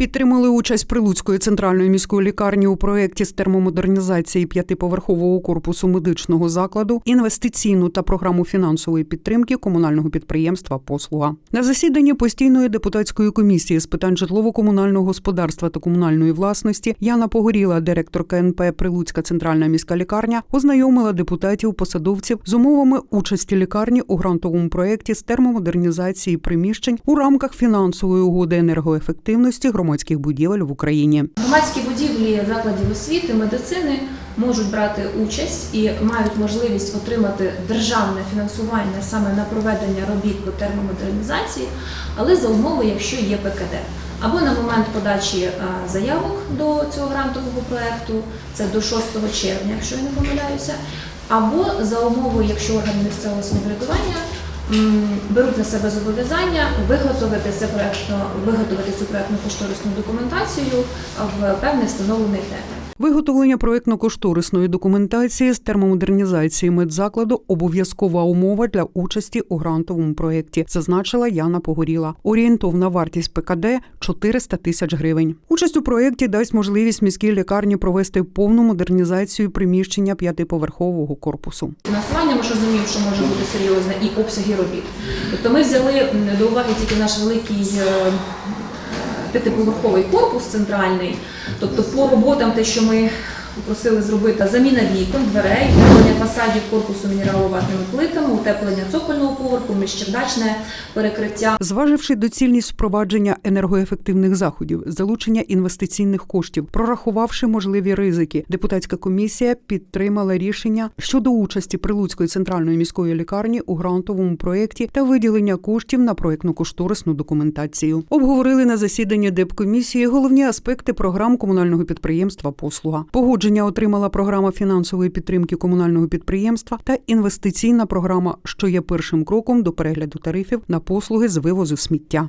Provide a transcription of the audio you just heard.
Підтримали участь Прилуцької центральної міської лікарні у проєкті з термомодернізації п'ятиповерхового корпусу медичного закладу, інвестиційну та програму фінансової підтримки комунального підприємства Послуга на засіданні постійної депутатської комісії з питань житлово-комунального господарства та комунальної власності Яна Погоріла, директор КНП Прилуцька центральна міська лікарня, ознайомила депутатів посадовців з умовами участі лікарні у грантовому проєкті з термомодернізації приміщень у рамках фінансової угоди енергоефективності громадських будівель в Україні. Громадські будівлі закладів освіти, медицини можуть брати участь і мають можливість отримати державне фінансування саме на проведення робіт по термомодернізації, але за умови, якщо є ПКД. Або на момент подачі е, заявок до цього грантового проекту, це до 6 червня, якщо я не помиляюся, або за умови, якщо органи місцевого самоврядування беруть на себе зобов'язання виготовити це проектно, виготовити цю проектну кошторисну документацію в певний встановлений термін. Виготовлення проєктно-кошторисної документації з термомодернізації медзакладу обов'язкова умова для участі у грантовому проєкті, зазначила Яна Погоріла. Орієнтовна вартість ПКД 400 тисяч гривень. Участь у проєкті дасть можливість міській лікарні провести повну модернізацію приміщення п'ятиповерхового корпусу. Фінансування ми розуміємо, що може бути серйозне і обсяги робіт. Тобто ми взяли до уваги тільки наш великий е, п'ятиповерховий корпус центральний, тобто по роботам, те, що ми попросили зробити, заміна вікон, дверей, утеплення фасадів корпусу мінераловатними плитами, утеплення цокольного поверху, міжчердачне перекриття. Зваживши доцільність впровадження енергоефективних заходів, залучення інвестиційних коштів, прорахувавши можливі ризики, депутатська комісія підтримала рішення щодо участі Прилуцької центральної міської лікарні у грантовому проєкті та виділення коштів на проєктно-кошторисну документацію. Обговорили на засіданні депкомісії головні аспекти програм комунального підприємства Послуга. Погодження отримала програма фінансової підтримки комунального підприємства та інвестиційна програма, що є першим кроком до перегляду тарифів на послуги з вивозу сміття.